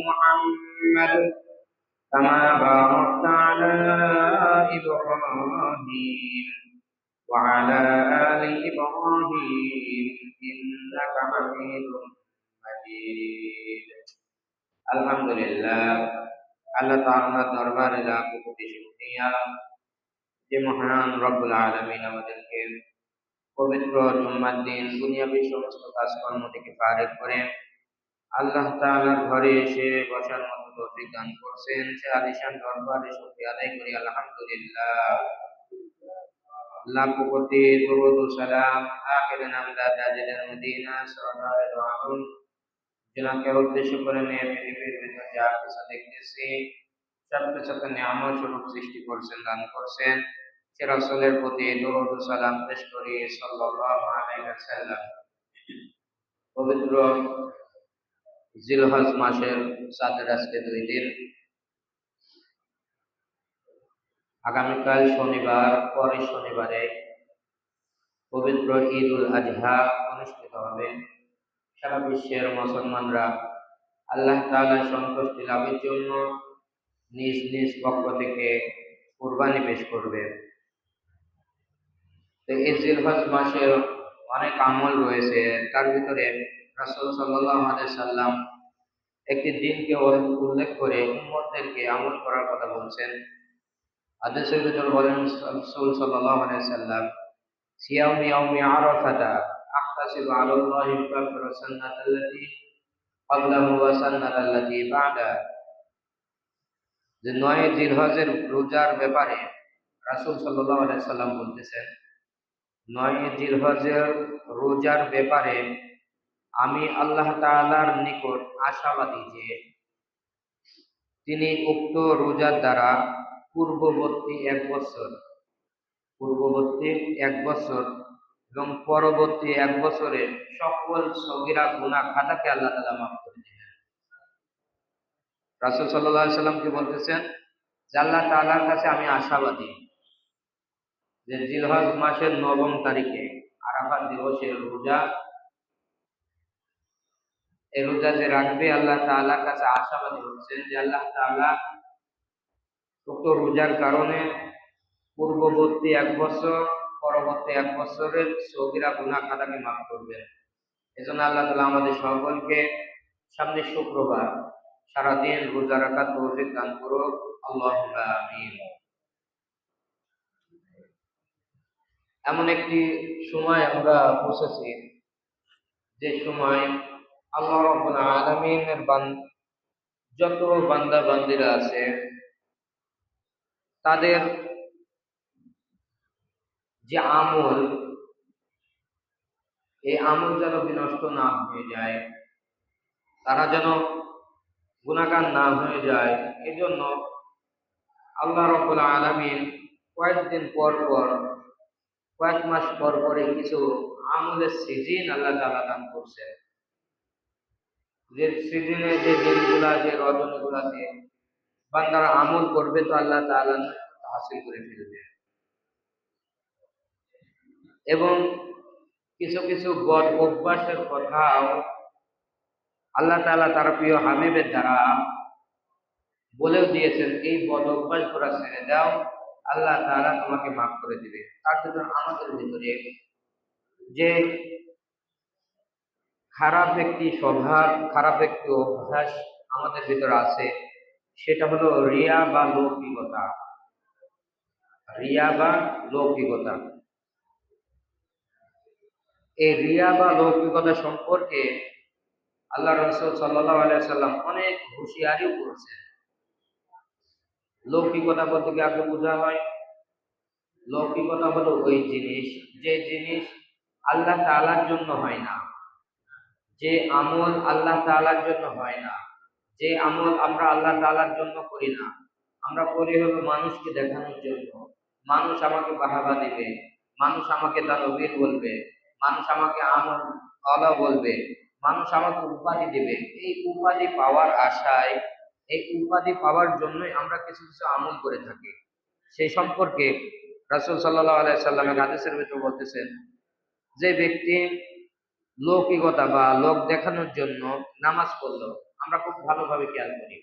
محمد كما باركت على إبراهيم وعلى آل إبراهيم إنك حميد مجيد الحمد لله আল্লাহ তাআলার দরবারে লাখ কোটি শুকরিয়া যে মহান রব্বুল আলামিন আমাদেরকে পবিত্র জুম্মার দিন দুনিয়াবী সমস্ত কাজকর্ম থেকে ফারেক করে আল্লাহ তাআলার ঘরে এসে বসার মতো তৌফিক দান করছেন। সে আলিশান দরবারে শুকরিয়া আদায় করি, আলহামদুলিল্লাহ। লাখো দরুদ ও সালাম। আখির নামদাতা জিলাল মদিনা সরদার উদ্দেশ্য করে নিয়ে পৃথিবীর ভিতরে যা কিছু দেখতেছি সবকে স্বরূপ সৃষ্টি করছেন, দান করছেন। সে রসলের প্রতি দরুদ ও সালাম পেশ করি, সাল্লাল্লাহু আলাইহি ওয়াসাল্লাম। পবিত্র জিলহজ মাসের সাতের আজকে দুই দিন। আগামীকাল শনিবার, পরের শনিবারে পবিত্র ঈদ উল আজহা অনুষ্ঠিত হবে। সারা বিশ্বের মুসলমানরা আল্লাহ তাআলার সন্তুষ্টি লাভের জন্য নিজ নিজ পক্ষ থেকে কুরবানি পেশ করবে। এই জিলহজ মাসের অনেক আমল রয়েছে, তার ভিতরে রাসুল সাল্লাহ সাল্লাম একটি দিনকে উল্লেখ করে উম্মতদেরকে আমল করার কথা বলছেন। আদেশ বলেন রাসুল সাল্লাহ সাল্লাম, সিয়াম ইয়াউমি আরাফাতা আহতাসিবু আলাল্লাহি ফাকরা সান্নাতাল্লাতি ক্বাবলাহু ওয়া সান্নাতাল্লাতি বা'দা। যে নয় জিলহজের রোজার ব্যাপারে রাসুল সাল্লাহ আলাইসাল্লাম বলতেছেন, নয় জিলহজের রোজার ব্যাপারে আমি আল্লাহ তাআলার নিকট আশাবাদী যে তিনি উক্ত রোজার দ্বারা পূর্ববর্তী এক বছর, পূর্ববর্তী এক বছর এবং পরবর্তী এক বছরে সকল সগিরা গুণা খাতাকে আল্লাহ তালা মাফ করে দিলেন রাসুল সাল্লাহ সাল্লাম কি বলতেছেন? আল্লাহ তালার কাছে আমি আশাবাদী যে জিলহজ মাসের নবম তারিখে আরাফাত দিবসের রোজা এই রোজা যে রাখবে, আল্লাহ তাআলার কাছে আশাবাদী হচ্ছেন যে আল্লাহ তাআলা উক্ত রোজার কারণে পূর্ববর্তী এক বছর, পরবর্তী এক বছরের সৌদিরা গুনা খাতাকে মাফ করবেন। এজন্য আল্লাহ তালা আমাদের সকলকে সামনে শুক্রবার সারাদিন রোজা রাখা তৌফিক দান করুক। আল্লাহ এমন একটি সময় আমরা বসেছি যে সময় আল্লাহ রব্বুল আলামিনের যত বান্দা বান্দিরা আছে, তাদের যে আমল, এই আমল যেন বিনষ্ট না হয়ে যায়, তারা যেন গুণাগান না হয়ে যায়, এজন্য আল্লাহ রব্বুল আলমিন কয়েকদিন পর পর, কয়েক মাস পর পরে কিছু আমলের সিজিন আল্লাহ তালা দান করছেন। যে সিজনে যে দিনগুলা যে রজনীগুলাতে বান্দারা আমল করবে তো আল্লাহ তাআলা হাসিল করে ফেলবে এবং কিছু কিছু বদ অভ্যাসের কথাও আল্লাহ তাআলা তার প্রিয় হাবিবের দ্বারা বলেও দিয়েছেন, এই বদ অভ্যাস করা ছেড়ে দাও, আল্লাহ তাআলা তোমাকে মাফ করে দিবে। তার জন্য আমাদের ভিতরে যে খারাপ একটি স্বভাব, খারাপ একটি অভ্যাস আমাদের ভিতরে আছে। সেটা হলো রিয়া বা লৌকিকতা। রিয়া বা লৌকিকতা। এই রিয়া বা লৌকিকতা সম্পর্কে আল্লাহ রসুল সাল্লাহ আলিয়া অনেক হুঁশিয়ারিও করেছেন। লৌকিকতা বলতে কি আগে বোঝা হয়? লৌকিকতা হলো ওই জিনিস, যে জিনিস আল্লাহ তালার জন্য হয় না। যে আমল আল্লাহ তালার জন্য হয় না, যে আমল আমরা আল্লাহ তালার জন্য করি না, আমরা করি হলো মানুষকে দেখানোর জন্য। মানুষ আমাকে বাহাবা দেবে, মানুষ আমাকে তার অবির বলবে, মানুষ আমাকে আমল আলা বলবে, মানুষ আমাকে উপাধি দেবে। এই উপাধি পাওয়ার আশায়, এই উপাধি পাওয়ার জন্যই আমরা কিছু কিছু আমল করে থাকি। সেই সম্পর্কে রাসুল সাল্লাহ আলাই সাল্লামের হাদিসের ভিতরে বলতেছেন, যে ব্যক্তি লৌকিকতা বা লোক দেখানোর জন্য নামাজ পড়ল। আমরা খুব ভালোভাবে খেয়াল করি।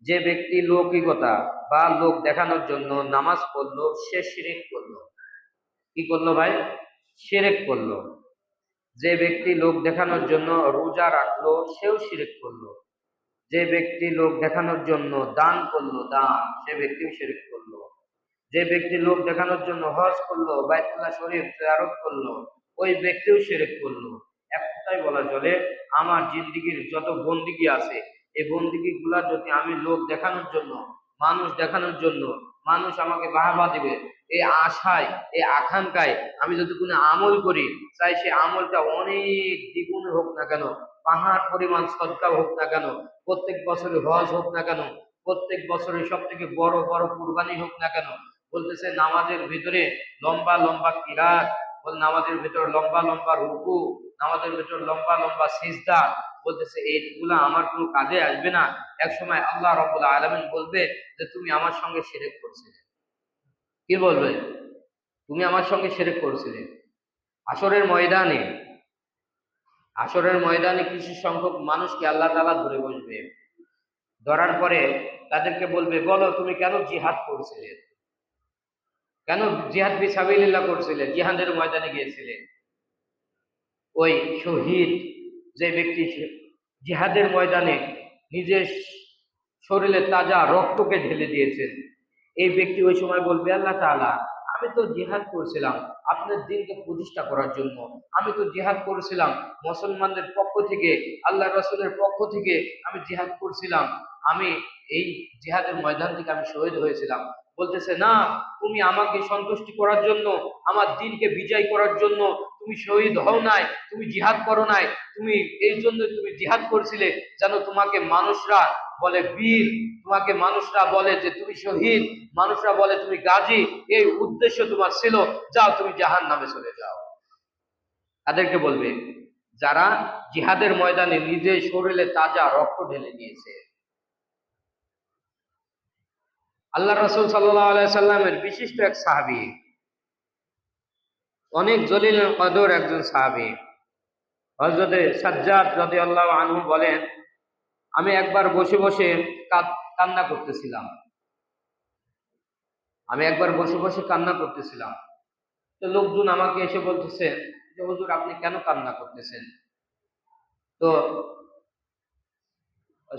যে ব্যক্তি লৌকিকতা বা লোক দেখানোর জন্য নামাজ পড়ল, সে শিরেক করল। কি করল ভাই? শিরেক করল। যে ব্যক্তি লোক দেখানোর জন্য রোজা রাখল, সেও শিরেক করল। যে ব্যক্তি লোক দেখানোর জন্য দান করল, দান, সে ব্যক্তিও শিরিক করল। যে ব্যক্তি লোক দেখানোর জন্য হজ করল, বাইতুল্লাহ শরীফ জিয়ারত করল ওই ব্যক্তিও শিরিক করল। এক কথায় বলা চলে, আমার জিন্দিগির যত বন্দিগি আছে, এই বন্দিগি গুলা যদি আমি লোক দেখানোর জন্য, মানুষ দেখানোর জন্য, মানুষ আমাকে বাহাবা দিবে, এই আশায়, এই আকাঙ্ক্ষায় আমি যদি কোনো আমল করি, চাই সে আমলটা অনেক দ্বিগুণ হোক না কেন, পাহাড় পরিমাণ সদকা হোক না কেন, প্রত্যেক বছরে হজ হোক না কেন, প্রত্যেক বছরে সব থেকে বড় বড় কুরবানি হোক না কেন, বলতেছে নামাজের ভিতরে লম্বা লম্বা কিরাত নামাজের ভিতরে লম্বা লম্বা রুকু, নামাজের ভিতরে লম্বা লম্বা সিজদা, বলতেছে, এইগুলা আমার কোনো কাজে আসবে না। এক সময় আল্লাহ রব্বুল আলমিন বলবে যে, তুমি আমার সঙ্গে সেরেক করছিলে। কি বলবে? তুমি আমার সঙ্গে সেরেক করছিলে। আসরের ময়দানে আসরের ময়দানে কিছু সংখ্যক মানুষকে আল্লাহ তালা ধরে বসবে। ধরার পরে তাদেরকে বলবে, বলো, তুমি কেন জিহাদ করছিলে? কেন জিহাদ বিসাবিল্লাহ করছিলে জিহাদের ময়দানে গিয়েছিলেন। ওই শহীদ যে ব্যক্তি জিহাদের ময়দানে নিজের শরীরে তাজা রক্তকে ঢেলে দিয়েছেন, এই ব্যক্তি ওই সময় বলবে, আল্লাহ তাআলা, আমি তো জিহাদ করছিলাম আপনার দিনকে প্রতিষ্ঠা করার জন্য। আমি তো জিহাদ করেছিলাম মুসলমানদের পক্ষ থেকে আল্লাহ রসুলের পক্ষ থেকে আমি জিহাদ করছিলাম। আমি এই জিহাদের ময়দান থেকে আমি শহীদ হয়েছিলাম। বলতেছে, না, তুমি আমাকে সন্তুষ্টি করার জন্য, আমার দিনকে বিজয় করার জন্য তুমি শহীদ হও নাই, তুমি জিহাদ করো নাই, তুমি এই জন্য তুমি জিহাদ করছিলে যেন তোমাকে মানুষরা বলে বীর, তোমাকে মানুষরা বলে যে তুমি শহীদ, মানুষরা বলে তুমি গাজী, এই উদ্দেশ্য তোমার ছিল, যাও তুমি জাহান নামে চলে যাও। তাদেরকে বলবে, যারা জিহাদের ময়দানে নিজের শরীরে তাজা রক্ত ঢেলে দিয়েছে আল্লাহ রসুল সাল্লাহ সাল্লামের বিশিষ্ট এক সাহাবি। অনেক জলিল কদর একজন সাহাবি। হজরতে সাজ্জাদ যদি আল্লাহ আনহু বলেন, আমি একবার বসে বসে কান্না করতেছিলাম। আমি একবার বসে বসে কান্না করতেছিলাম। তো লোকজন আমাকে এসে বলতেছে যে, হুজুর, আপনি কেন কান্না করতেছেন? তো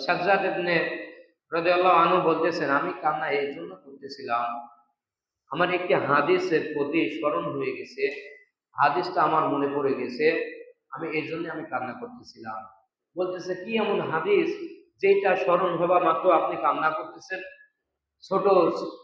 সাজ্জাদ রাদিয়াল্লাহু আনহু বলতেছেন, আমি কান্না এই জন্য করতেছিলাম। আমার একটি হাদিসের প্রতি স্মরণ হয়ে গেছে। হাদিসটা আমার মনে পড়ে গেছে। আমি এই জন্য আমি কান্না করতেছিলাম। বলতেছে, কি এমন হাদিস যেটা স্মরণ হবা মাত্র আপনি কান্না করতেছেন? ছোট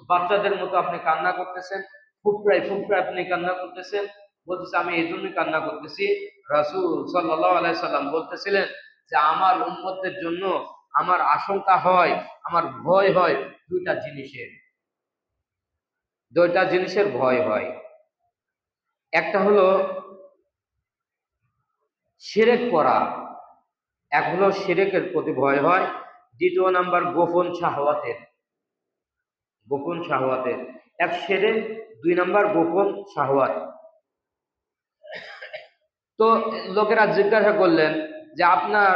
বাচ্চাদের মতো আপনি কান্না করতেছেন? ফুটপ্রায় ফুটপ্রায় আপনি কান্না করতেছেন? বলতেছে, আমি এই জন্যই কান্না করতেছি। রাসুল সাল্লাহ আলাই সাল্লাম বলতেছিলেন যে, আমার উন্মতের জন্য আমার আশঙ্কা হয়, আমার ভয় হয়, দুইটা জিনিসের। দুইটা জিনিসের ভয় হয়। একটা হলো, সেরেক করা এক হলো সেরেকের প্রতি ভয় হয়। দ্বিতীয় নাম্বার, গোপন শাহওয়াতের। গোপন শাহওয়াতের। এক সেরে, দুই নাম্বার, গোপন শাহওয়াত। তো লোকেরা জিজ্ঞাসা করলেন যে, আপনার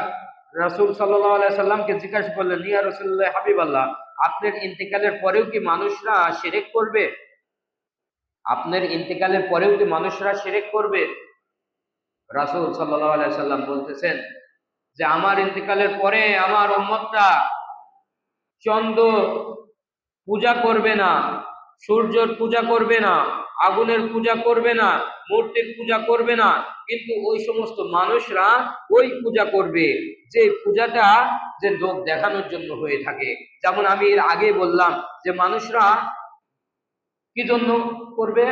রসুল সাল্লাহ সাল্লামকে জিজ্ঞাসা করলেন, ইয়া রসুল্লাহ হাবিব আল্লাহ আপনার ইন্তেকালের পরেও কি মানুষরা সেরেক করবে? আপনার ইন্তেকালের পরেও কি মানুষরা সেরেক করবে? রাসুল সাল্লাহ সাল্লাম বলতেছেন যে, আমার ইন্তেকালের পরে আমার উম্মতটা চন্দ্র পূজা করবে না সূর্যর পূজা করবে না, আগুনের পূজা করবে না, মূর্তির পূজা করবে না, কিন্তু ওই সমস্ত মানুষরা ওই পূজা করবে। যে পূজাটা যে লোক দেখানোর জন্য হয়ে থাকে। যেমন আমি এর আগে বললাম যে মানুষরা কি জন্য করবে?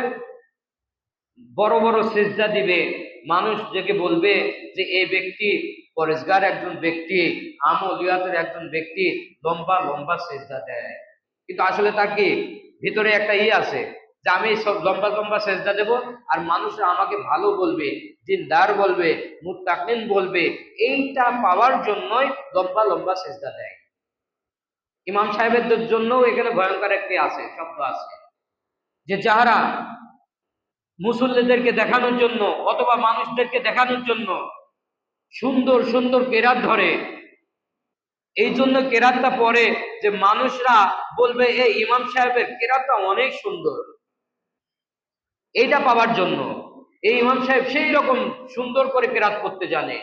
বড় বড় সেজদা দিবে। মানুষ যাকে বলবে যে এই ব্যক্তি পরেশগার একজন ব্যক্তি আমলিয়াতের একজন ব্যক্তি লম্বা লম্বা সেজদা দেয়। কিন্তু আসলে তার কি? ভিতরে একটা ইয়ে আছে যে আমি সব লম্বা লম্বা সেজদা দেব আর মানুষরা আমাকে ভালো বলবে, দিনদার বলবে, মুত্তাকিন বলবে, এইটা পাওয়ার জন্যই লম্বা লম্বা সেজদা দেয়। ইমাম সাহেবের জন্যও এখানে ভয়ঙ্কর একটি আছে, শব্দ আছে। যে যাহারা মুসল্লিদেরকে দেখানোর জন্য অথবা মানুষদেরকে দেখানোর জন্য সুন্দর সুন্দর কেরাত ধরে এই জন্য কেরাতটা পরে যে মানুষরা বলবে, এ ইমাম সাহেবের কেরাতটা অনেক সুন্দর। এইটা পাওয়ার জন্য এই ইমাম সাহেব সেই রকম সুন্দর করে কেরাত করতে জানে।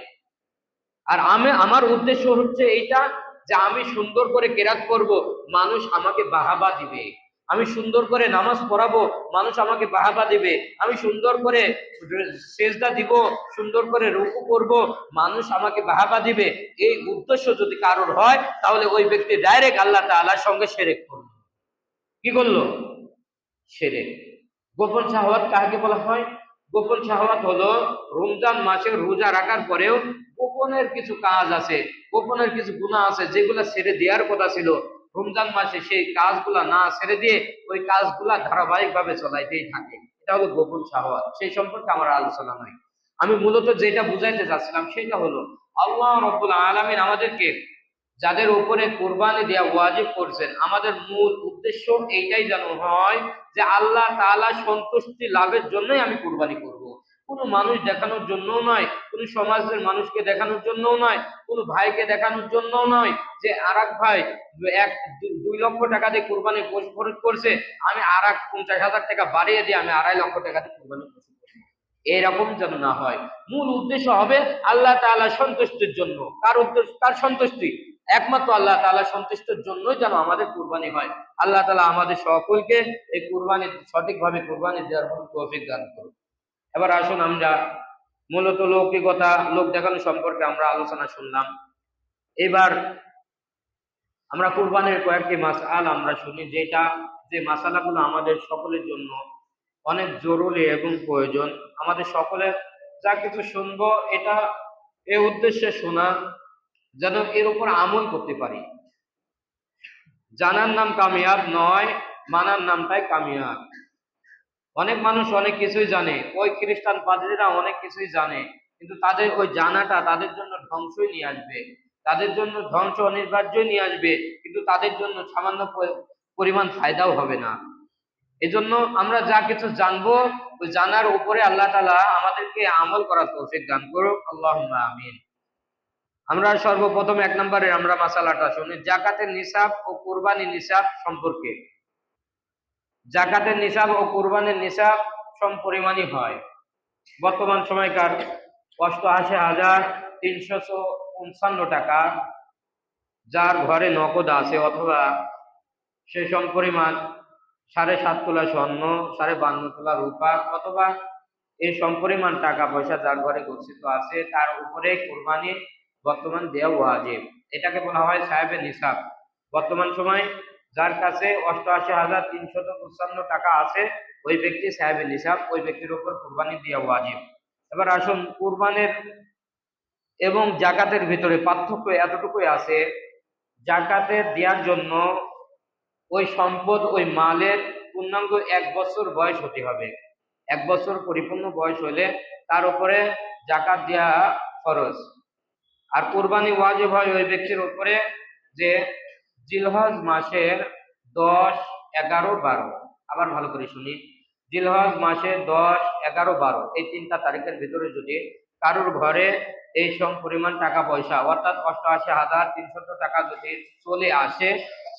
আর আমি, আমার উদ্দেশ্য হচ্ছে এইটা যে আমি সুন্দর করে কেরাত করব, মানুষ আমাকে বাহাবা দিবে। আমি সুন্দর করে নামাজ পড়াবো, মানুষ আমাকে বাহাবা দিবে। আমি সুন্দর করে সেজদা দিব, সুন্দর করে রুকু করব, মানুষ আমাকে বাহাবা দিবে। এই উদ্দেশ্য যদি কারোর হয়, তাহলে ওই ব্যক্তি ডাইরেক্ট আল্লাহ তাআলার সঙ্গে সেরেক করল কি করল? সেরেক। গোপন শাহওয়াত কাকে বলা হয়? গোপন শাহওয়াত হলো রমজান মাসে রোজা রাখার পরেও গোপনের কিছু কাজ আছে, গোপনের কিছু গুণা আছে, যেগুলো ছেড়ে দেওয়ার কথা ছিল। রমজান মাসে সেই কাজগুলা না ছেড়ে দিয়ে ওই কাজগুলা ধারাবাহিকভাবে চলাইতেই থাকে এটা হলো গোপন শাহওয়াত, সেই সম্পর্কে আমার আলোচনা নয় আমি মূলত যেটা বুঝাইতে চাচ্ছিলাম সেটা হলো, আল্লাহ রব্বুল আলমিন আমাদেরকে যাদের উপরে কোরবানি দেওয়া ওয়াজিব করছেন, আমাদের মূল উদ্দেশ্য এইটাই যেন হয় যে আল্লাহ তাআলা সন্তুষ্টি লাভের জন্যই আমি কোরবানি করব। কোনো মানুষ দেখানোর জন্যও নয়, কোনো সমাজের মানুষকে দেখানোর জন্যও নয়, কোনো ভাইকে দেখানোর জন্যও নয় যে আর ভাই এক দুই লক্ষ টাকা দিয়ে কোরবানি পশু খরচ করছে, আমি আর এক পঞ্চাশ হাজার টাকা বাড়িয়ে দিয়ে আমি আড়াই লক্ষ টাকা দিয়ে কোরবানি পশু। এরকম যেন না হয়। মূল উদ্দেশ্য হবে আল্লাহ তাআলা সন্তুষ্টির জন্য। কার উদ্দেশ্য, কার সন্তুষ্টি? একমাত্র আল্লাহ তাআলা সন্তুষ্টির জন্যই যেন আমাদের কুরবানি হয়। আল্লাহ তাআলা আমাদের সকলকে এই কুরবানি, সঠিকভাবে কুরবানি দেওয়ার তৌফিক দান করুন এবার আসুন আমরা মূলত লৌকিকতা, লোক দেখানো সম্পর্কে আমরা আলোচনা শুনলাম। এবার আমরা কুরবানির কয়েকটি মাসাল আমরা শুনি, যেটা যে মাসালাগুলো আমাদের সকলের জন্য অনেক জরুরি এবং প্রয়োজন। আমাদের সকলের যা কিছু শুনব, এটা এ উদ্দেশ্যে শোনা, যেন এর উপর আমল করতে পারি। জানার নাম কামিয়াব নয়, মানার নামটাই কামিয়াব। অনেক মানুষ অনেক কিছুই জানে। ওই খ্রিস্টান পাদ্রীরা অনেক কিছুই জানে, কিন্তু তাদের ওই জানাটা তাদের জন্য ধ্বংসই নিয়ে আসবে। তাদের জন্য ধ্বংস অনিবার্যই নিয়ে আসবে, কিন্তু তাদের জন্য সামান্য পরিমাণ ফায়দাও হবে না। এজন্য আমরা যা কিছু জানব, ওই জানার উপরে আল্লাহ তালা আমাদেরকে আমল করার তৌফিক দান করুক। আল্লাহ আমিন। আমরা সর্বপ্রথম এক নম্বরে আমরা মাসালাটা শুনি, জাকাতের নিসাব ও কোরবানি নিসাব সম্পর্কে। জাকাতের নিসাব ও কুরবানির নিসাব সম পরিমাণই হয়। বর্তমান সময়কার অষ্টআশি হাজার তিনশো পঞ্চান্ন টাকা। যার ঘরে নগদ আছে অথবা সে সম পরিমাণ সাড়ে সাত তোলা স্বর্ণ, সাড়ে বান্ন তোলা রূপা অথবা এই সমপরিমাণ টাকা পয়সা যার ঘরে গচ্ছিত আছে, তার উপরে কোরবানি বর্তমান দেওয়া ওয়াজিব। এটাকে বলা হয় সাহেবের নিসাব। বর্তমান সময় যার কাছে অষ্টআশি হাজার তিনশত পঞ্চান্ন টাকা আছে, ওই ব্যক্তি সাহেবের নিসাব ওই ব্যক্তির উপর কোরবানি দেওয়া ওয়াজিব। এবার আসুন, কোরবানের এবং জাকাতের ভিতরে পার্থক্য এতটুকুই আছে, জাকাতে দেওয়ার জন্য ওই সম্পদ, ওই মালের পূর্ণাঙ্গ এক বছর বয়স হতে হবে। এক বছর পরিপূর্ণ বয়স হলে তার উপরে জাকাত দেওয়া ফরজ। আর কোরবানি ওয়াজিব হয় ওই ব্যক্তির উপরে যে জিলহজ মাসের দশ, এগারো, বারো। আবার ভালো করে শুনি। জিলহজ মাসের দশ, এগারো, বারো। এই তিনটা তারিখের ভিতরে যদি কারোর ঘরে এই সম পরিমাণ টাকা পয়সা, অর্থাৎ অষ্টআশি হাজার তিনশত টাকা যদি চলে আসে,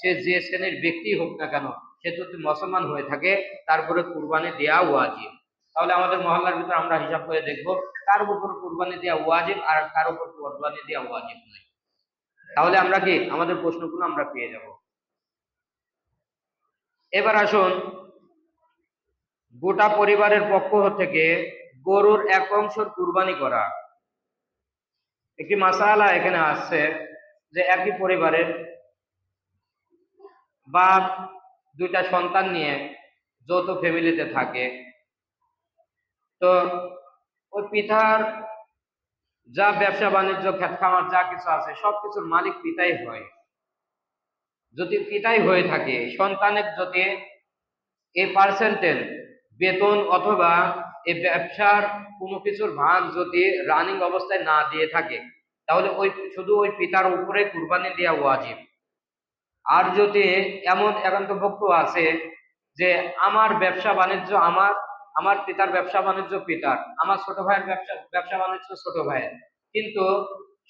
সে যে শ্রেণির ব্যক্তি হোক না কেন, সে যদি মুসলমান হয়ে থাকে, তারপরে কুরবানি দেওয়া ওয়াজিব। তাহলে আমাদের মহল্লার ভিতরে আমরা হিসাব করে দেখব, কার উপর কুরবানি দেওয়া ওয়াজিব আর কার উপর কুরবানি দেওয়া ওয়াজিব নয়। তাহলে আমরা কি? আমাদের প্রশ্নগুলো আমরা পেয়ে যাব। এবার আসুন। গোটা পরিবারের পক্ষ থেকে গরুর এক অংশের কুরবানি করা। একটি মাসালা এখানে আসছে যে একই পরিবারের বাপ, দুইটা সন্তান নিয়ে যৌথ ফ্যামিলিতে থাকে। তো ওই পিতার যা ব্যবসা, বাণিজ্য ক্ষেত খামার, যা কিছু আছে সব কিছুর মালিক পিতাই হয়। যদি পিতাই হয়ে থাকে, সন্তানের যদি এই পার্সেন্টেজ বেতন অথবা এই ব্যবসার কোনো কিছুর ভাগ যদি রানিং অবস্থায় না দিয়ে থাকে, তাহলে ওই, শুধু ওই পিতার উপরে কুরবানি দেওয়া ওয়াজিব। আর যদি এমন একান্তভুক্ত আছে যে, আমার ব্যবসা, বাণিজ্য, আমার আমার পিতার ব্যবসা বাণিজ্য পিতার, আমার ছোট ভাইয়ের ব্যবসা ব্যবসা বাণিজ্য ছোট ভাইয়ের। কিন্তু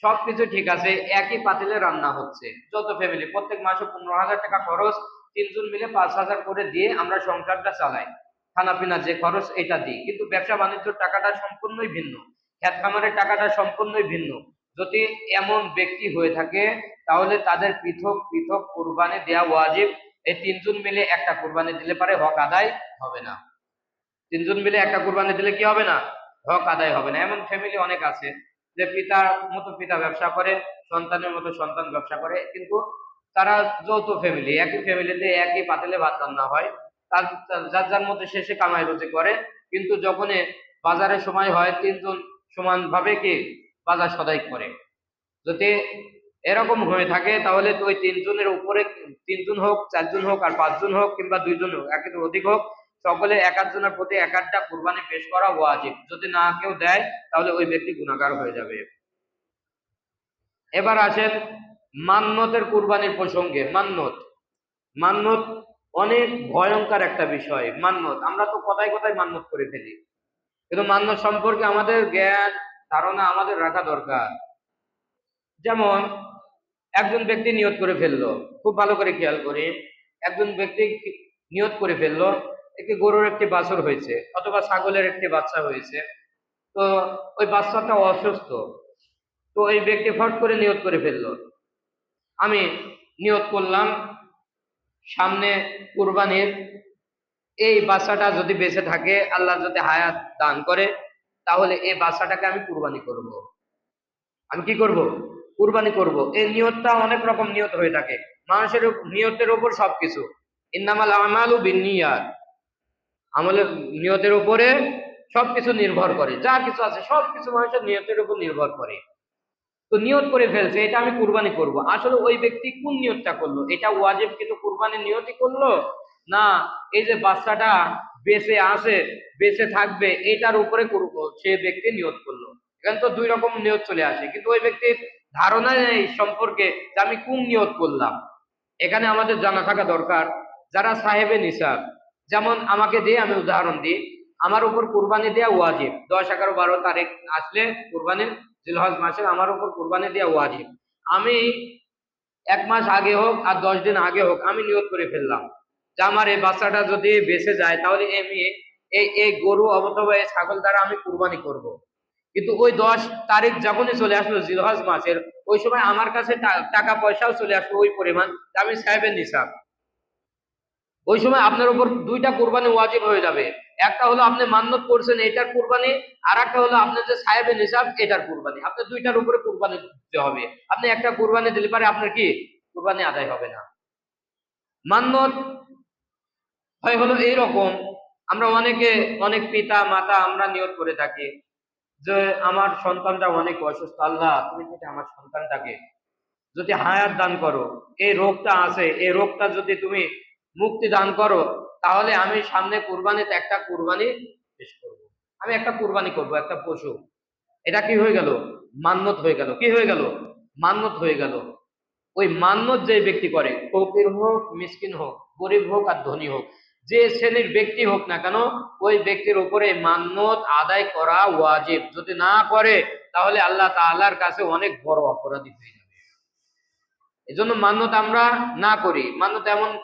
সবকিছু ঠিক আছে, একই পাতিলে রান্না হচ্ছে। যত ফ্যামিলি প্রত্যেক মাসে পনেরো হাজার টাকা খরচ, তিনজন মিলে পাঁচ হাজার করে দিয়ে আমরা সংসারটা চালাই। খানা পিনা যে খরচ, এটা দিই। কিন্তু ব্যবসা বাণিজ্যর টাকাটা সম্পূর্ণই ভিন্ন। খ্যাত খামারের টাকাটা সম্পূর্ণই ভিন্ন। যদি এমন ব্যক্তি হয়ে থাকে, তাহলে তাদের পৃথক পৃথক কোরবানি দেওয়া ওয়াজিব। এই তিনজন মিলে একটা কোরবানি দিলে পারে হক আদায় হবে না। তিনজন মিলে একটা কোরবানি দিলে কি হবে না? হক আদায় হবে না। এমন ফ্যামিলি অনেক আছে যে পিতার মতো পিতা ব্যবসা করে, সন্তানের মতো সন্তান ব্যবসা করে, কিন্তু তারা যৌথ ফ্যামিলি একই ফ্যামিলিতে একই পাতিলে ভাত রান্না হয়। তার যার যার মধ্যে শেষে কামাই রুজি করে। কিন্তু যখন বাজারে সময় হয়, তিনজন সমানভাবে কি বাজার সদাই করে। যদি এরকম হয়ে থাকে, তাহলে তো ওই তিনজনের উপরে তিনজন হোক, চারজন হোক, আর পাঁচজন হোক, কিংবা দুইজন হোক, একের অধিক হোক সকলে এক একজনের প্রতি এক একটা কুরবানি পেশ করা ওয়াজিব। যদি না কেউ দেয়, তাহলে ওই ব্যক্তি গুণাগার হয়ে যাবে। এবার আসেন মান্নতের কুরবানির প্রসঙ্গে। মান্নত। মান্নত অনেক ভয়ঙ্কর একটা বিষয়। মান্নত। আমরা তো কথায় কথায় মান্নত করে ফেলি। কিন্তু মান্নত সম্পর্কে আমাদের জ্ঞান, ধারণা আমাদের রাখা দরকার। যেমন, একজন ব্যক্তি নিয়ত করে ফেলল। খুব ভালো করে খেয়াল করি। একজন ব্যক্তি নিয়ত করে ফেলল। একটি গরুর একটি বাছর হয়েছে অথবা ছাগলের একটি বাচ্চা হয়েছে। তো ওই বাচ্চাটা অসুস্থ। তো এই ব্যক্তি ফট করে নিয়ত করে ফেলল। আমি নিয়ত করলাম। সামনে কুরবানির এই বাচ্চাটা যদি বেঁচে থাকে, আল্লাহ যদি হায়াত দান করে, তাহলে এই বাচ্চাটাকে আমি কুরবানি করব। আমি কি করব? কুরবানি করব। এই নিয়তটা অনেক রকম নিয়ত হয়ে থাকে। মানুষের নিয়তের উপর সবকিছু। ইন্নামাল আমালু বিনিয়াত আমলের নিয়তের উপরে সবকিছু নির্ভর করে যা কিছু আছে সবকিছু মানুষের নিয়তের উপর নির্ভর করে। তো নিয়ত করে ফেলছে, এটা আমি কুরবানি করব। আসলে ওই ব্যক্তি কোন নিয়তটা করল? এটা ওয়াজিব কিন্তু কুরবানির নিয়তই করল? না, এই যে বাচ্চাটা বেঁচে আছে, বেঁচে থাকবে, এটার উপরে সে ব্যক্তি নিয়ত করল। এখানে তো দুই রকম নিয়ত চলে আসে, কিন্তু ওই ব্যক্তির ধারণা নেই সম্পর্কে যে আমি কোন নিয়ত করলাম। এখানে আমাদের জানা থাকা দরকার, যারা সাহেবে নিসাব যেমন আমাকে দিয়ে আমি উদাহরণ দিই। আমার উপর কুরবানি দেওয়া ওয়াজিব। দশ, এগারো, বারো তারিখ আসলে কুরবানির জিলহজ মাসে আমার উপর কুরবানি দেওয়া ওয়াজিব। আমি এক মাস আগে হোক আর দশ দিন আগে হোক আমি নিয়োগ করে ফেললাম যে আমার এই বাচ্চাটা যদি বেঁচে যায় তাহলে আমি এই এই গরু অথবা এই ছাগল দ্বারা আমি কুরবানি করব। কিন্তু ওই দশ তারিখ যখনই চলে আসলো জিলহজ মাসের, ওই সময় আমার কাছে টাকা পয়সাও চলে আসলো ওই পরিমাণ আমি সাহেবের নিসাব। ওই সময় আপনার উপর দুইটা কোরবানি ওয়াজিব হয়ে যাবে। একটা হলো আপনি মান্নত করছেন এটার কোরবানি আর একটা হলো আপনার যে সাহেবের নিসাব, এটার কোরবানি। আপনি দুইটার উপরে কোরবানি দিতে হবে। আপনি একটা কোরবানি দিলে পারে আপনার কি? কোরবানি আদায় হবে না। মান্নত হয় হলো এইরকম, আমরা অনেকে, অনেক পিতা, মাতা আমরা নিয়োগ করে থাকি যে আমার সন্তানটা অনেক অসুস্থ। আল্লাহ, তুমি যদি আমার সন্তানটাকে যদি হায়াত দান করো, এই রোগটা আছে, এই রোগটা যদি তুমি মুক্তি দান করো, তাহলে আমি সামনে কুরবানিতে একটা কুরবানি পেশ করব। আমি একটা কুরবানি করব, একটা পশু। এটা কি হয়ে গেল? মান্যত হয়ে গেল। কি হয়ে গেল? মান্যত হয়ে গেল। ওই মান্যত যে ব্যক্তি করে ফকির হোক, মিসকিন হোক, গরিব হোক আর ধনী হোক, যে শ্রেণির ব্যক্তি হোক না কেন, ওই ব্যক্তির উপরে মান্যত আদায় করা ওয়াজিব। যদি না করে, তাহলে আল্লাহ তাআলার কাছে অনেক বড় অপরাধী হয়ে যাবে। এজন্য মান্যত আমরা না করি। মান্যত এমন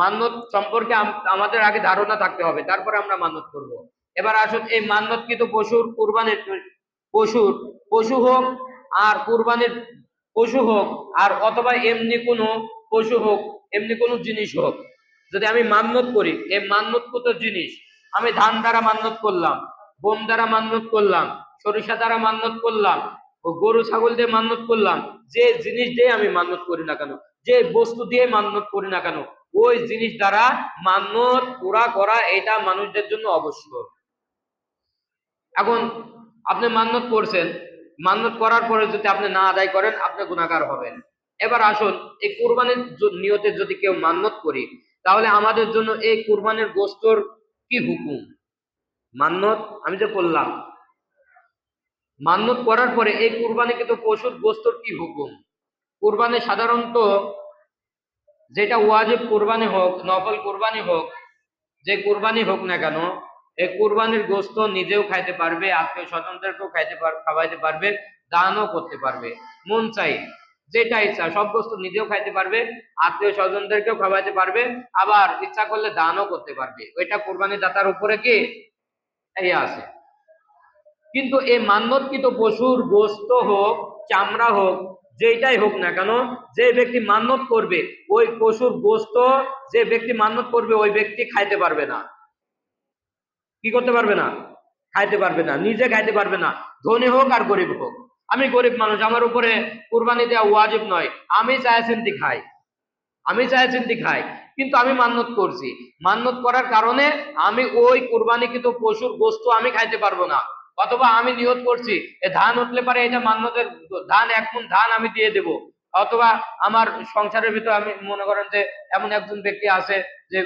মান্যত সম্পর্কে আমাদের আগে ধারণা থাকতে হবে, তারপরে আমরা মান্যত করব। এবার আসুন, এই মান্যতকৃত পশুর কুরবানির পশুর পশু হোক আর কুরবানির পশু হোক, আর অথবা এমনি কোনো পশু হোক, এমনি কোনো জিনিস হোক। যদি আমি মান্যত করি, এই মান্যতকৃত জিনিস, আমি ধান দ্বারা মান্যত করলাম বোম দ্বারা মান্যত করলাম, সরিষা দ্বারা মান্যত করলাম, ও গরু, ছাগল দিয়ে মান্যত করলাম, যে জিনিস দিয়ে আমি মান্যত করি না কেন, যে বস্তু দিয়ে মান্যত করি না কেন ওই জিনিস দ্বারা মান্যত পুরা করা এটা মানুষদের জন্য অবশ্যক এখন আপনি মান্যত করছেন, মান্যত করার পরে যদি আপনি না আদায় করেন, আপনি গুণাগার হবেন। এবার আসুন, এই কুরবানির নিয়তে যদি কেউ মান্যত করি, তাহলে আমাদের জন্য এই কুরবানির গোস্তর কি হুকুম? মান্যত, আমি যে করলাম মান্যত করার পরে এই কুরবানি কিন্তু পশুর গোস্তর কি হুকুম? কুরবানি সাধারণত যেটা ওয়াজিব কুরবানি হোক, নফল কোরবানি হোক, যে কুরবানি হোক না কেন এই কুরবানির গোস্ত নিজেও খাইতে পারবে, আত্মীয় স্বজনদেরকেও খাইতে খাওয়াইতে পারবে, দানও করতে পারবে। মন চাই যেটা ইচ্ছা, সব বস্তু নিজেও খাইতে পারবে, আত্মীয় স্বজনদেরকেও খাওয়াইতে পারবে, আবার ইচ্ছা করলে দানও করতে পারবে। ওইটা কোরবানি দাতার উপরে কি? এই আছে। কিন্তু এই মান্যতকৃত পশুর গোস্ত হোক, চামড়া হোক যেটাই হোক না কেন, যে ব্যক্তি মান্যত করবে, ওই পশুর গোস্ত যে ব্যক্তি মান্যত করবে, ওই ব্যক্তি খাইতে পারবে না। কি করতে পারবে না? খাইতে পারবে না, নিজে খাইতে পারবে না। ধনী হোক আর গরিব হোক। আমি গরিব মানুষ, আমার উপরে কুরবানি দেওয়া ওয়াজিব নয়। আমি চায় চিন্তি খাই। আমি চায় চিন্তি খাই। কিন্তু আমি মান্যত করছি। মান্যত করার কারণে আমি ওই কুরবানিকৃত পশুর গোস্ত আমি খাইতে পারব না। অথবা আমি নিয়ত করছি, এ ধান উঠলে পারে এটা মান্যতের ধান, এক ধান আমি দিয়ে দেব। অথবা আমার সংসারের ভিতর আমি মনে করেন যে এমন একজন ব্যক্তি আছে যে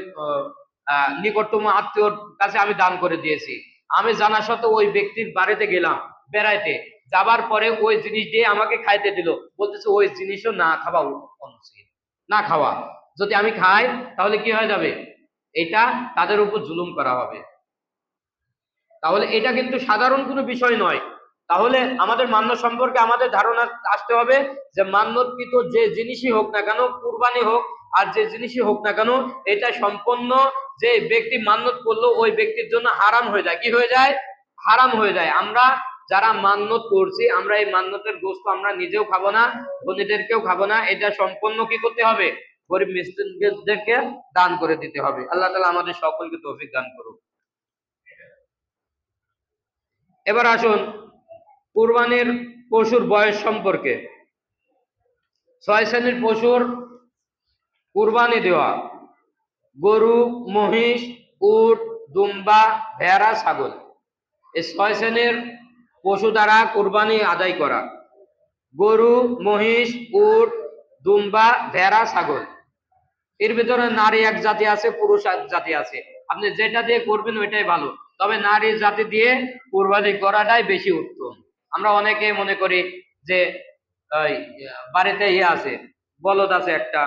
নিকটতম আত্মীয়র কাছে আমি দান করে দিয়েছি। আমি জানা সত্ত্বেও ওই ব্যক্তির বাড়িতে গেলাম, বেড়াইতে। যাবার পরে ওই জিনিস দিয়ে আমাকে খাইতে দিল। বলতেছে, ওই জিনিসও না খাওয়া অনুচিত। না খাওয়া। যদি আমি খাই, তাহলে কি হয়ে যাবে? এটা তাদের উপর জুলুম করা হবে। তাহলে এটা কিন্তু সাধারণ কোনো বিষয় নয়। তাহলে আমাদের মান্য সম্পর্কে আমাদের ধারণা আসতে হবে যে মান্যকৃত যে জিনিসই হোক না কেন, কুরবানি হোক আর যে জিনিসই হোক না কেন, এটা সম্পন্ন যে ব্যক্তি মান্যত করল ওই ব্যক্তির জন্য হারাম হয়ে যায়। কি হয়ে যায়? হারাম হয়ে যায়। আমরা যারা মান্যত করছি, আমরা এই মান্যতের গোস্ত আমরা নিজেও খাব না ধনীদেরকেও খাব না, এটা সম্পন্ন কি করতে হবে? গরিব মিস্ত্রিদেরকে দান করে দিতে হবে। আল্লাহ তালা আমাদের সকলকে তৌফিক দান করুক। এবার আসুন কুরবানির পশুর বয়স সম্পর্কে। ছয় শ্রেণির পশুর কুরবানি দেওয়া। গরু, মহিষ, উট, দুম্বা, ভেড়া, ছাগল। এই ছয় শ্রেণির পশু দ্বারা কুরবানি আদায় করা। গরু, মহিষ, উট, দুম্বা, ভেড়া, ছাগল। এর ভিতরে নারী এক জাতি আছে, পুরুষ এক জাতি আছে। আপনি যেটা দিয়ে করবেন, ওইটাই ভালো। তবে নারী জাতি দিয়ে কুরবানি করাটাই বেশি উত্তম। আমরা অনেকে মনে করি যে বাড়িতে ইয়ে আছে, বলদ আছে একটা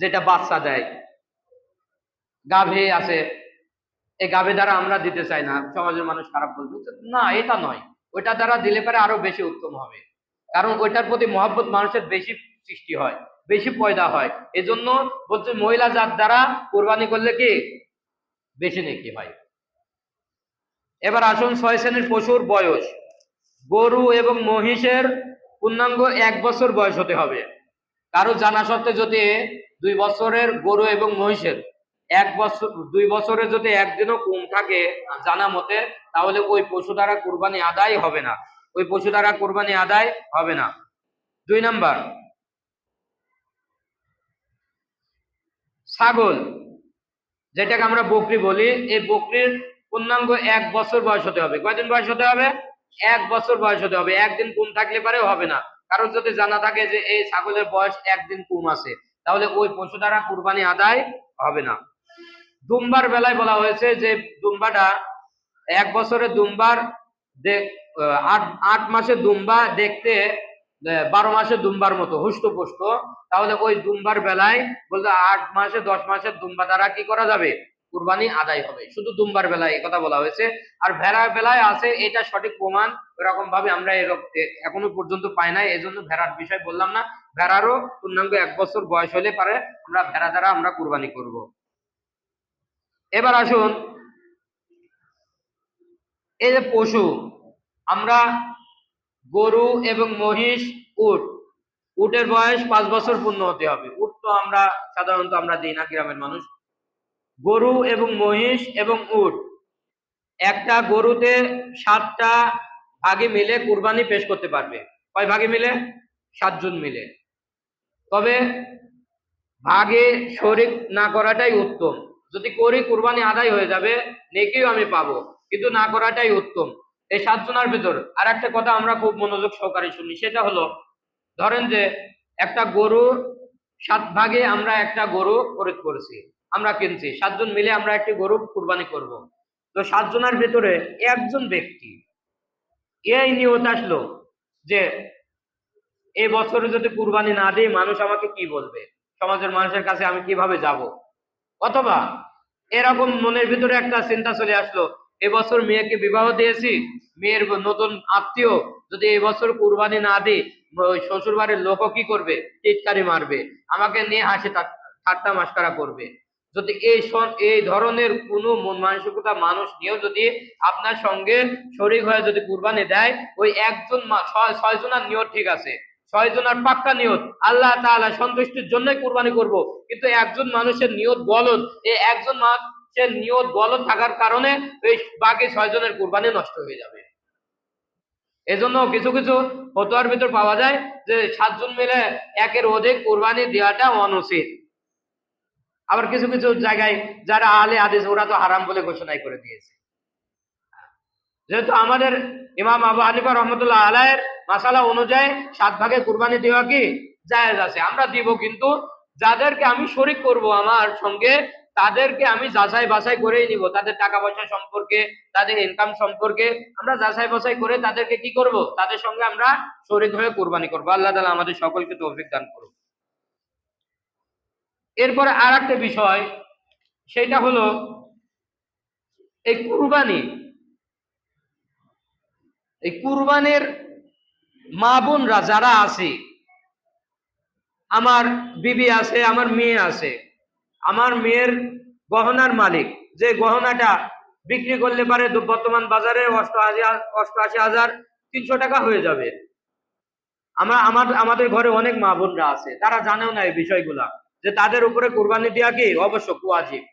যেটা বাচ্চা দেয়। গাভী আছে, এই গাভী দ্বারা আমরা দিতে চাই না, সমাজের মানুষ খারাপ বলবে। না, এটা নয়। ওইটা দ্বারা দিলে পারে আরও বেশি উত্তম হবে। কারণ ওইটার প্রতি মহব্বত মানুষের বেশি সৃষ্টি হয়, বেশি পয়দা হয়। এজন্য বলছে মহিলা জাত দ্বারা কোরবানি করলে কি বেশি নেকি হয় এবার আসুন ছয় শ্রেণির পশুর বয়স। গরু এবং মহিষের পূর্ণাঙ্গ এক বছর বয়স হতে হবে। কারও জানা সত্ত্বে যদি দুই বছরের গরু এবং মহিষের এক বছর, দুই বছরে যদি একদিনও কম থাকে জানা মতে, তাহলে ওই পশু দ্বারা কোরবানি আদায় হবে না। ওই পশু দ্বারা কোরবানি আদায় হবে না। দুই নাম্বার। ছাগল। যেটাকে আমরা বকরি বলি, এই বকরির পূর্ণাঙ্গ এক বছর বয়স হতে হবে। কয়দিন বয়স হতে হবে? এক বছর বয়স হতে হবে। একদিন কম থাকলে পারে হবে না। কারণ যদি জানা থাকে যে এই ছাগলের বয়স একদিন কম আছে, তাহলে ওই পশু দ্বারা কুরবানি আদায় হবে না। দুম্বার বেলায় বলা হয়েছে যে দুম্বাটা এক বছরের দুম্বার আট আট মাসের দুম্বা দেখতে বারো মাসের দুম্বার মতো, হুষ্ট পুষ্ট, তাহলে ওই দুম্বার বেলায় বলতে আট মাসে, দশ মাসের দুম্বা দ্বারা কি করা যাবে? কুরবানি আদায় হবে। শুধু দুম্বার বেলায় কথা বলা হয়েছে। আর ভেড়ার বেলায় আছে, এটা সঠিক প্রমাণ এরকম ভাবে আমরা এখনও পর্যন্ত পাই নাই এই জন্য ভেড়ার বিষয় বললাম না। ভেড়ারও পূর্ণাঙ্গ এক বছর বয়স হলে পারে, আমরা ভেড়া দ্বারা আমরা কুরবানি করব। এবার আসুন, এই যে পশু, আমরা গরু এবং মহিষ, উট। উটের বয়স পাঁচ বছর পূর্ণ হতে হবে। উট তো আমরা, সাধারণত আমরা দিই না, গ্রামের মানুষ। গরু এবং মহিষ এবং উট। একটা গরুতে সাতটা ভাগে মিলে কুরবানি পেশ করতে পারবে। কয় ভাগে মিলে? সাতজন মিলে। তবে ভাগে শরিক না করাটাই উত্তম। যদি করি কুরবানি আদায় হয়ে যাবে, নেকিও আমি পাবো। কিন্তু না করাটাই উত্তম। এই সাতজনের ভিতর আর একটা কথা আমরা খুব মনোযোগ সহকারে শুনি, সেটা হলো, ধরেন যে একটা গরু সাত ভাগে আমরা একটা গরু খরিদ করেছি, আমরা কিনছি, সাতজন মিলে আমরা একটি গরু কুরবানি করব। তো সাতজনের ভিতরে একজন ব্যক্তি এই নিয়ত আসলো যে এই বছরে যদি কুরবানি না দিই, মানুষ আমাকে কি বলবে? সমাজের মানুষের কাছে আমি কীভাবে যাব? অথবা এরকম মনের ভিতরে একটা চিন্তা চলে আসলো এবছর মেয়েকে বিবাহ দিয়েছি। মেয়ের নতুন আত্মীয় যদি এবছর কুরবানি না দিই শ্বশুর বাড়ির লোকও কি করবে? টিটকারি মারবে। আমাকে নিয়ে হাসি ঠাট্টা মাস্কারা করবে। যদি এই এই ধরনের কোনো মন মানসিকতা মানুষ নিয়েও যদি আপনার সঙ্গে শরীর হয়ে যদি কুরবানি দেয়, ওই একজন মা- ছয় ছয় নিয়ত ঠিক আছে। ছয় জনের পাক্কা নিয়ত। আল্লাহ তাআলা সন্তুষ্টির জন্যই কুরবানি করব। কিন্তু একজন মানুষের নিয়ত গলদ এই একজন মানুষের নিয়ত গলদ থাকার কারণে এই বাকি ছয় জনের কুরবানি নষ্ট হয়ে যাবে। এজন্য কিছু কিছু ফতোয়ার ভিতর পাওয়া যায় যে সাতজন মিলে একের অধিক কুরবানি দেওয়াটা অনুচিত আবার কিছু কিছু জায়গায় যারা আলে আদেশ ওরা তো হারাম বলে ঘোষণাই করে দিয়েছে। যেহেতু আমাদের ইমাম আবু হানিফা রহমতুল্লাহ আলায়ের মাসালা অনুযায়ী সাত ভাগে কোরবানি দেওয়া কি জায়েজ আছে? আমরা দিব কিন্তু যাদেরকে আমি শরিক করব আমার সঙ্গে তাদেরকে আমি যাচাই বাছাই করেই নিব। তাদের টাকা পয়সা সম্পর্কে, তাদের ইনকাম সম্পর্কে। আমরা যাচাই বাছাই করে তাদেরকে কি করব? তাদের সঙ্গে আমরা শরিক হয়ে কোরবানি করব। আল্লাহ তালা আমাদের সকলকে তৌফিক দান করুন এরপরে আর একটা বিষয়, সেটা হলো এই কুরবানি। এই কুরবানের মা বোনরা যারা আছে, আমার বিবি আছে, আমার মেয়ে আছে আমার মেয়ের গহনার মালিক। যে গহনাটা বিক্রি করলে পারে বর্তমান বাজারে অষ্টআশি হাজার তিনশো টাকা হয়ে যাবে। আমরা আমার আমাদের ঘরে অনেক মা বোনরা আছে। তারা জানেও না এই বিষয়গুলা, যে তাদের উপরে কোরবানি দেওয়া কি? অবশ্য ওয়াজিব।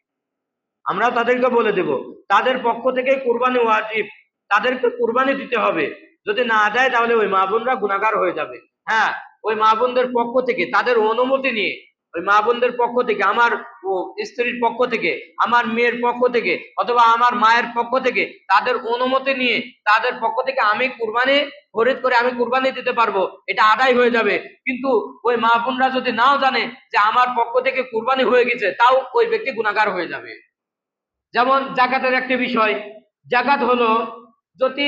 আমরাও তাদেরকে বলে দেব, তাদের পক্ষ থেকে কোরবানি ওয়াজিব। তাদেরকে কোরবানি দিতে হবে। যদি না দেয় তাহলে ওই মা বোনরা গুণাগার হয়ে যাবে। হ্যাঁ ওই মা বোনদের পক্ষ থেকে তাদের অনুমতি নিয়ে ওই মা বোনদের পক্ষ থেকে, আমার স্ত্রীর পক্ষ থেকে, আমার মেয়ের পক্ষ থেকে, অথবা আমার মায়ের পক্ষ থেকে, তাদের অনুমতি নিয়ে, তাদের পক্ষ থেকে আমি কুরবানি খরিদ করে আমি কুরবানি দিতে পারব, এটা আদায় হয়ে যাবে। কিন্তু ওই মা বোনরা যদি নাও জানে যে আমার পক্ষ থেকে কুরবানি হয়ে গেছে, তাও ওই ব্যক্তি গুণাগার হয়ে যাবে। যেমন জাকাতের একটি বিষয়, জাকাত হলো যদি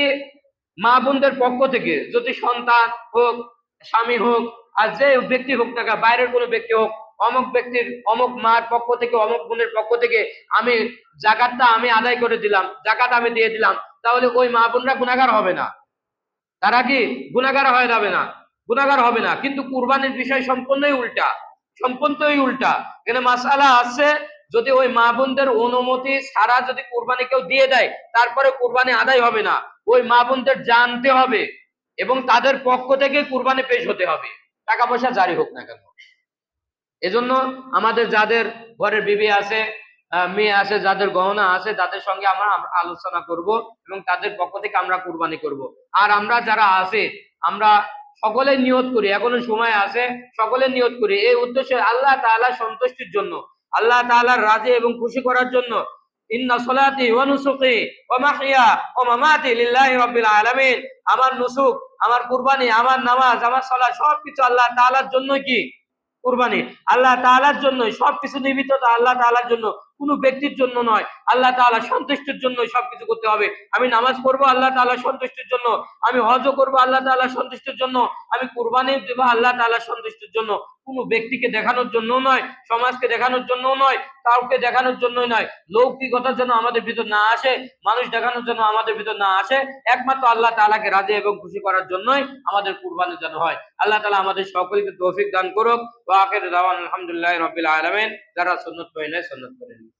মা বোনদের পক্ষ থেকে, যদি সন্তান হোক, স্বামী হোক, আর যে ব্যক্তি হোক না বাইরের কোনো ব্যক্তি হোক অমুক ব্যক্তির, অমুক মার পক্ষ থেকে, অমুক বোনের পক্ষ থেকে আমি জাকাতটা আমি আদায় করে দিলাম, জাকাত আমি দিয়ে দিলাম, তাহলে ওই মা বোনরা গুণাগার হবে না। তারা কি গুণাগার হয়ে যাবে না? গুণাগার হবে না। কিন্তু কুরবানির বিষয় সম্পূর্ণই উল্টা সম্পূর্ণই উল্টা। এখানে মাসালা আছে যদি ওই মা বোনদের অনুমতি ছাড়া যদি কুরবানি কেউ দিয়ে দেয়, তারপরে কুরবানি আদায় হবে না। ওই মা বোনদের জানতে হবে এবং তাদের পক্ষ থেকে কুরবানি পেশ হতে হবে। টাকা পয়সা জারি হোক না কেন। এজন্য আমাদের যাদের ঘরের বিবি আছে মেয়ে আছে, যাদের গহনা আছে, তাদের সঙ্গে আমরা আলোচনা করব এবং তাদের পক্ষ থেকে আমরা কুরবানি করব। আর আমরা যারা আছে, আমরা সকলে নিয়ত করি, এখনও সময় আছে সকলে নিয়ত করি। এই উদ্দেশ্যে আল্লাহ তাআলা সন্তুষ্টির জন্য, আল্লাহ তাআলার রাজে এবং খুশি করার জন্য আমার নুসুক, আমার কুরবানি, আমার নামাজ, আমার সালাত, সবকিছু আল্লাহ তাআলার জন্য কি? কুরবানি আল্লাহ তালার জন্য সবকিছু নিবিত আল্লাহ তালার জন্য কোনো ব্যক্তির জন্য নয়। আল্লাহ তাআলা সন্তুষ্টির জন্যই সবকিছু করতে হবে। আমি নামাজ পড়ব আল্লাহ তাআলা সন্তুষ্টির জন্য। আমি হজ করব আল্লাহ তাআলা সন্তুষ্টির জন্য। আমি কুরবানি দেব আল্লাহ তাআলা সন্তুষ্টির জন্য। কোনো ব্যক্তিকে দেখানোর জন্য নয়, সমাজকে দেখানোর জন্য নয়, কাউকে দেখানোর জন্যই নয়। লৌকিকতার জন্য আমাদের ভিতর না আসে, মানুষ দেখানোর জন্য আমাদের ভিতর না আসে, একমাত্র আল্লাহ তাআলাকে রাজি এবং খুশি করার জন্যই আমাদের কুরবানি যেন হয়। আল্লাহ তাআলা আমাদের সকলকে তৌফিক দান করুক। ওয়া আখির দাওয়ান আলহামদুলিল্লাহি রাব্বিল আলামিন। যারা নেয় সুন্নাত পড়ে নেয়